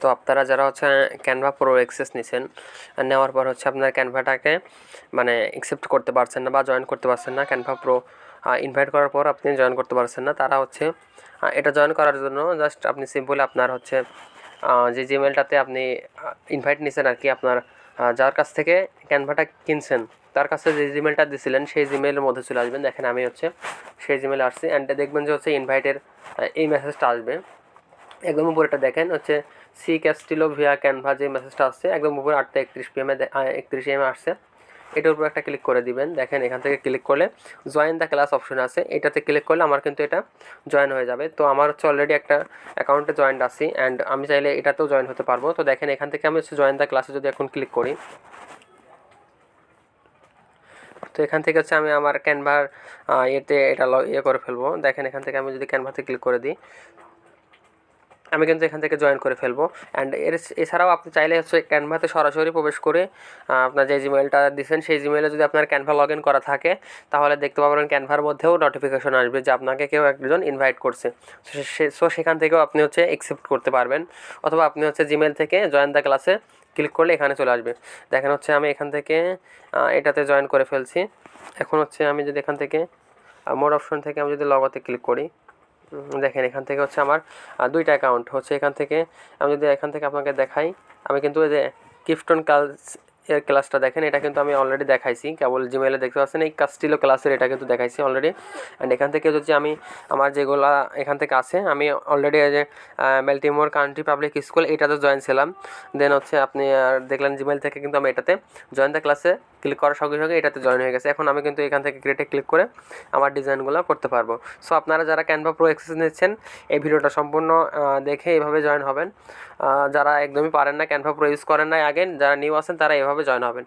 তো আপনারা যারা হচ্ছে ক্যানভা প্রো এক্সেস নিছেন নেওয়ার পর হচ্ছে আপনার ক্যানভাটাকে মানে অ্যাকসেপ্ট করতে পারছেন না বা জয়েন করতে পারছেন না ক্যানভা প্রো ইনভাইট করার পর আপনি জয়েন করতে পারছেন না, তারা হচ্ছে এটা জয়েন করার জন্য জাস্ট আপনি সিম্পলি আপনার হচ্ছে যে জিমেলটাতে আপনি ইনভাইট নিছেন আর কি আপনার যার কাছ থেকে ক্যানভাটা কিনছেন, তার কাছে যে জিমেলটা দিয়েছিলেন সেই জিমেলের মধ্যে চলে আসবেন। দেখেন আমি হচ্ছে সেই জিমেলে আসছি অ্যান্ড দেখবেন যে হচ্ছে ইনভাইটের এই মেসেজটা আসবে। একদম উপরেটা দেখেন হচ্ছে সি ক্যাস্টিলো ভিয়া ক্যানভা যে মেসেজটা আসছে, একদম উপরে আটটা একত্রিশ পিএমে একত্রিশ এম আসছে। এটার উপর একটা ক্লিক করে দিবেন। দেখেন, এখান থেকে ক্লিক করলে জয়েন দ্য ক্লাস অপশন আছে। এটাতে ক্লিক করলে আমার কিন্তু এটা জয়েন হয়ে যাবে। তো আমার হচ্ছে অলরেডি একটা অ্যাকাউন্টে জয়েন্ট আছি অ্যান্ড আমি চাইলে এটাতেও জয়েন হতে পারব। তো দেখেন, এখান থেকে আমি হচ্ছে জয়েন দ্য ক্লাসে যদি এখন ক্লিক করি, তো এখান থেকে হচ্ছে আমি আমার ক্যানভার ইয়েতে এটা ইয়ে করে ফেলব। দেখেন, এখান থেকে আমি যদি ক্যানভাতে ক্লিক করে দিই আমি কিন্তু এখান থেকে জয়েন করে ফেলব। অ্যান্ড এর এছাড়াও আপনি চাইলে হচ্ছে ক্যানভাতে সরাসরি প্রবেশ করে আপনার যে জিমেলটা দিচ্ছেন সেই জিমেলে যদি আপনার ক্যানভা লগ ইন করা থাকে, তাহলে দেখতে পাবেন ক্যানভার মধ্যেও নোটিফিকেশন আসবে যে আপনাকে কেউ একজন ইনভাইট করছে। সো সেখান থেকেও আপনি হচ্ছে অ্যাকসেপ্ট করতে পারবেন। অথবা আপনি হচ্ছে জিমেল থেকে জয়েন দ্য ক্লাসে ক্লিক করলে এখানে চলে আসবে। দেখেন হচ্ছে আমি এখান থেকে এটাতে জয়েন করে ফেলছি। এখন হচ্ছে আমি যদি এখান থেকে মোড অপশন থেকে আমি যদি লগতে ক্লিক করি দেখেন, এখান থেকে হচ্ছে আমার দুইটা অ্যাকাউন্ট হচ্ছে। এখান থেকে আমি যদি এখান থেকে আপনাকে দেখাই, আমি কিন্তু ওই যে কিফটন কালস এর ক্লাসটা দেখেন, এটা কিন্তু আমি অলরেডি দেখাইছি। কেবল জিমেলে দেখতে পাচ্ছেন, এই কাস্টিলো ক্লাসের এটা কিন্তু দেখাইছি অলরেডি অ্যান্ড এখান থেকে যদি আমি আমার যেগুলা এখান থেকে আছে, আমি অলরেডি এই যে মেলটিমোর কান্ট্রি পাবলিক স্কুল এটাতে জয়েন ছিলাম। দেন হচ্ছে আপনি দেখলেন জিমেল থেকে কিন্তু আমি এটাতে জয়েন দ্য ক্লাসে ক্লিক করার সঙ্গে সঙ্গে এটাতে জয়েন হয়ে গেছে। এখন আমি কিন্তু এখান থেকে ক্রিয়েটে ক্লিক করে আমার ডিজাইনগুলো করতে পারব। সো আপনারা যারা ক্যানভা প্রো এক্সেস নিচ্ছেন, এই ভিডিওটা সম্পূর্ণ দেখে এভাবে জয়েন হবেন। যারা একদমই পারেন না ক্যানভা প্রো ইউজ করেন না আগে, যারা নিউ আছেন তারা এভাবে জয়েন হবেন।